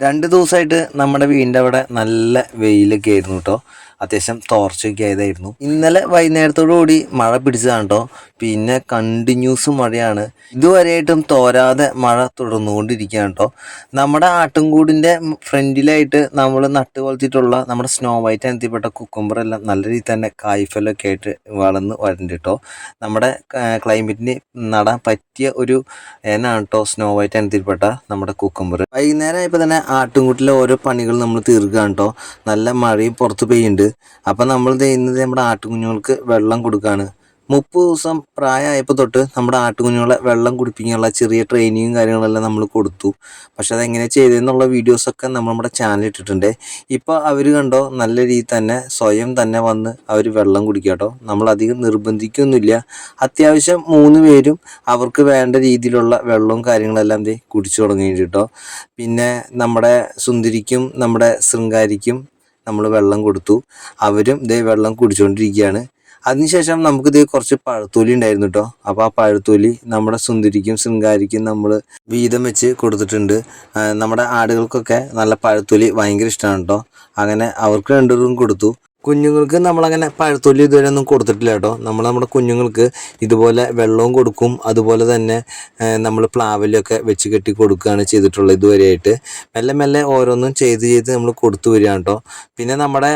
രണ്ട് ദിവസമായിട്ട് നമ്മുടെ വീടിന്റെ അവിടെ നല്ല വെയിലൊക്കെ ആയിരുന്നു കേട്ടോ അത്യാവശ്യം തോർച്ചയൊക്കെ ആയതായിരുന്നു. ഇന്നലെ വൈകുന്നേരത്തോടു കൂടി മഴ പിടിച്ചതാണ് പിന്നെ കണ്ടിന്യൂസ് മഴയാണ്. ഇതുവരെയായിട്ടും തോരാതെ മഴ തുടർന്നുകൊണ്ടിരിക്കുകയാണ് കേട്ടോ നമ്മുടെ ആട്ടുംകൂടിന്റെ ഫ്രണ്ടിലായിട്ട് നമ്മൾ നട്ടു വളർത്തിയിട്ടുള്ള നമ്മുടെ സ്നോ വൈറ്റ് അനത്തിപ്പെട്ട കുക്കുമ്പറെല്ലാം നല്ല രീതിയിൽ തന്നെ കായ്ഫലൊക്കെ ആയിട്ട് വളർന്ന് വരുന്നുണ്ട് കേട്ടോ നമ്മുടെ ക്ലൈമറ്റിന് നടാൻ പറ്റിയ ഒരു ഏനാണ് കേട്ടോ സ്നോ വൈറ്റ് അനത്തിപ്പെട്ട നമ്മുടെ കുക്കുംബർ വൈകുന്നേരം ആയപ്പോൾ തന്നെ ആട്ടുംകൂട്ടിലെ ഓരോ പണികൾ നമ്മൾ തീർക്കുകയാണ് കേട്ടോ നല്ല മഴയും പുറത്ത് പെയ്യുന്നുണ്ട്. അപ്പം നമ്മൾ ചെയ്യുന്നത് നമ്മുടെ ആട്ടുകുഞ്ഞുങ്ങൾക്ക് വെള്ളം കൊടുക്കുകയാണ് മുപ്പത് ദിവസം പ്രായമായപ്പോൾ തൊട്ട് നമ്മുടെ ആട്ടുകുഞ്ഞുങ്ങളെ വെള്ളം കുടിപ്പിക്കാനുള്ള ചെറിയ ട്രെയിനിങ്ങും കാര്യങ്ങളെല്ലാം നമ്മൾ കൊടുത്തു. പക്ഷെ അതെങ്ങനെ ചെയ്തതെന്നുള്ള വീഡിയോസൊക്കെ നമ്മൾ നമ്മുടെ ചാനൽ ഇട്ടിട്ടുണ്ട്. ഇപ്പോൾ അവർ കണ്ടോ നല്ല രീതിയിൽ തന്നെ സ്വയം തന്നെ വന്ന് അവർ വെള്ളം കുടിക്കാട്ടോ കേട്ടോ. നമ്മൾ അധികം നിർബന്ധിക്കൊന്നുമില്ല. അത്യാവശ്യം മൂന്ന് പേരും അവർക്ക് വേണ്ട രീതിയിലുള്ള വെള്ളവും കാര്യങ്ങളെല്ലാം ദേ കുടിച്ചു തുടങ്ങിയിട്ട് കേട്ടോ. പിന്നെ നമ്മുടെ സുന്ദരിക്കും നമ്മുടെ ശൃംഗാരിക്കും നമ്മൾ വെള്ളം കൊടുത്തു. അവരും ഇതേ വെള്ളം കുടിച്ചുകൊണ്ടിരിക്കുകയാണ് അതിനുശേഷം നമുക്ക് ഇത് കുറച്ച് പഴത്തൊലി ഉണ്ടായിരുന്നു കേട്ടോ അപ്പോൾ ആ പഴത്തൊലി നമ്മുടെ സുന്ദരിക്കും ശൃംഗാരിക്കും നമ്മൾ വീതം വെച്ച് കൊടുത്തിട്ടുണ്ട്. നമ്മുടെ ആടുകൾക്കൊക്കെ നല്ല പഴത്തൊലി ഭയങ്കര ഇഷ്ടമാണ് കേട്ടോ അങ്ങനെ അവർക്ക് രണ്ടുപേർക്കും കൊടുത്തു. കുഞ്ഞുങ്ങൾക്ക് നമ്മളങ്ങനെ പഴത്തൊല്ലി ഇതുവരെ ഒന്നും കൊടുത്തിട്ടില്ല കേട്ടോ. നമ്മൾ നമ്മുടെ കുഞ്ഞുങ്ങൾക്ക് ഇതുപോലെ വെള്ളവും കൊടുക്കും. അതുപോലെ തന്നെ നമ്മൾ പ്ലാവിലൊക്കെ വെച്ച് കെട്ടി കൊടുക്കുകയാണ് ചെയ്തിട്ടുള്ളത് ഇതുവരെയായിട്ട്. മെല്ലെ മെല്ലെ ഓരോന്നും ചെയ്ത് ചെയ്ത് നമ്മൾ കൊടുത്തു വരികയാണ് കേട്ടോ. പിന്നെ നമ്മുടെ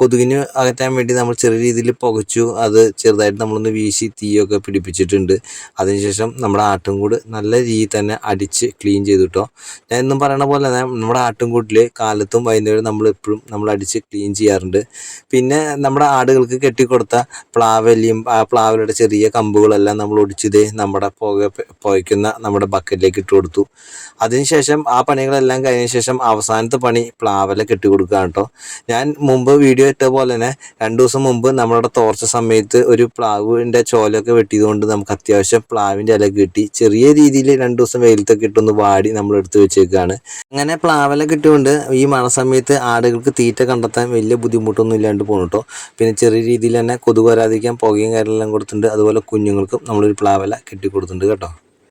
കൊതുകിന് അകറ്റാൻ വേണ്ടി നമ്മൾ ചെറിയ രീതിയിൽ പുകച്ചു അത് ചെറുതായിട്ട് നമ്മളൊന്ന് വീശി തീയൊക്കെ പിടിപ്പിച്ചിട്ടുണ്ട്. അതിനുശേഷം നമ്മുടെ ആട്ടുംകൂട് നല്ല രീതിയിൽ തന്നെ അടിച്ച് ക്ലീൻ ചെയ്തു കേട്ടോ. ഞാൻ എന്നും പറയണ പോലെ തന്നെ നമ്മുടെ ആട്ടുംകൂട്ടിൽ കാലത്തും വൈകുന്നേരം നമ്മൾ എപ്പോഴും നമ്മൾ അടിച്ച് ക്ലീൻ ചെയ്യാറുണ്ട്. പിന്നെ നമ്മുടെ ആടുകൾക്ക് കെട്ടിക്കൊടുത്ത പ്ലാവലിയും ആ പ്ലാവലയുടെ ചെറിയ കമ്പുകളെല്ലാം നമ്മൾ ഒടിച്ചത് നമ്മുടെ പുക പുകയ്ക്കുന്ന നമ്മുടെ ബക്കറ്റിലേക്ക് ഇട്ട് കൊടുത്തു. അതിനുശേഷം ആ പണികളെല്ലാം കഴിഞ്ഞ ശേഷം അവസാനത്തെ പണി പ്ലാവല കെട്ടിക്കൊടുക്കുകയാണ് കേട്ടോ. ഞാൻ മുമ്പ് വീഡിയോ ഇട്ട പോലെ തന്നെ രണ്ട് ദിവസം മുമ്പ് നമ്മളുടെ തോർച്ച സമയത്ത് ഒരു പ്ലാവിന്റെ ചോലൊക്കെ വെട്ടിയതുകൊണ്ട് നമുക്ക് അത്യാവശ്യം പ്ലാവിന്റെ ഇല കിട്ടി. ചെറിയ രീതിയിൽ രണ്ട് ദിവസം വെയിലത്തൊക്കെ ഇട്ടൊന്ന് വാടി നമ്മൾ എടുത്തു വെച്ചേക്കാണ്. അങ്ങനെ പ്ലാവല കിട്ടുകൊണ്ട് ഈ മഴ സമയത്ത് ആടുകൾക്ക് തീറ്റ കണ്ടെത്താൻ വലിയ ബുദ്ധിമുട്ടൊന്നും ഇല്ലാണ്ട് പോകും കേട്ടോ പിന്നെ ചെറിയ രീതിയിൽ തന്നെ കൊതുക് വരാതിരിക്കാൻ പുകയും കാര്യമെല്ലാം കൊടുത്തിട്ടുണ്ട്. അതുപോലെ കുഞ്ഞുങ്ങൾക്കും നമ്മളൊരു പ്ലാവല കെട്ടി കൊടുത്തിട്ടുണ്ട് കേട്ടോ.